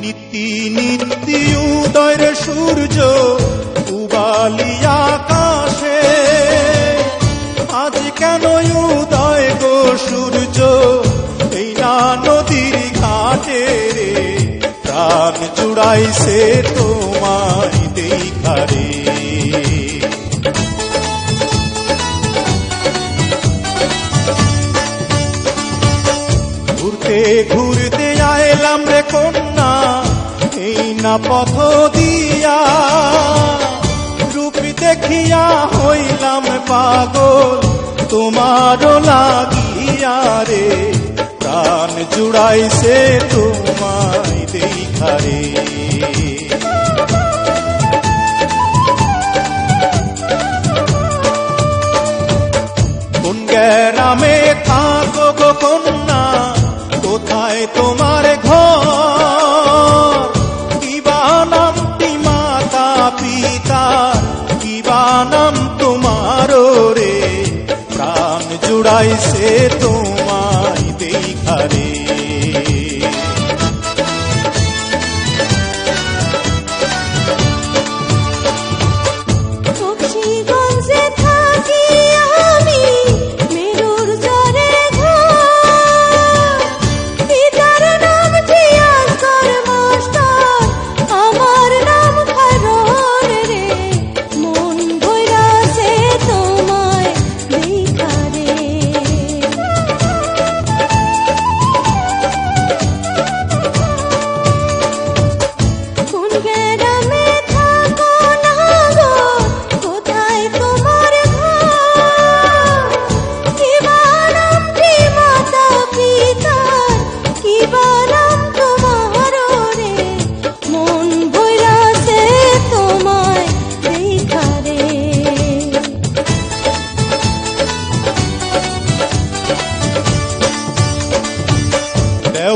నితి నితి কেন উদয় গো সূর্য? এই না নদীর ঘাটে রে, প্রাণ জুড়াইছে তোমায় দেখারে ঘুরতে ঘুরতে আইলাম রে কন্যা, এই না পথ দিয়া। রূপি দেখিয়া হইলাম পাগল তোমারও লাগিয়া রে, প্রাণ জুড়াইছে তোমায় দেখারে কোন গ্রামে থাকো গো কন্যা, কোথায় তোমার ঘর? কিবা নামটি মাতা পিতা কিবা নাম প্রাণ জুড়াইছে তোমায়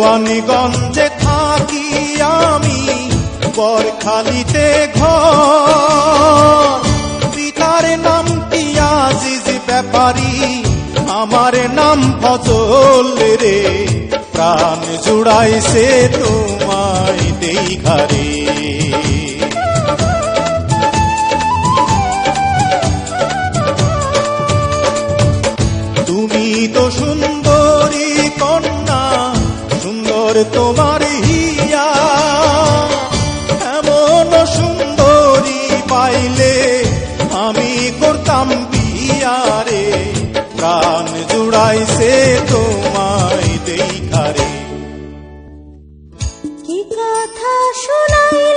দেওয়ানিগঞ্জে থাকি আমি, বরখালিতে ঘর। পিতার নাম কি আজিজ ব্যাপারী? আমার নাম ফজল রে। প্রাণ জুড়াইছে তোমায় দেখারে কথা শোনাই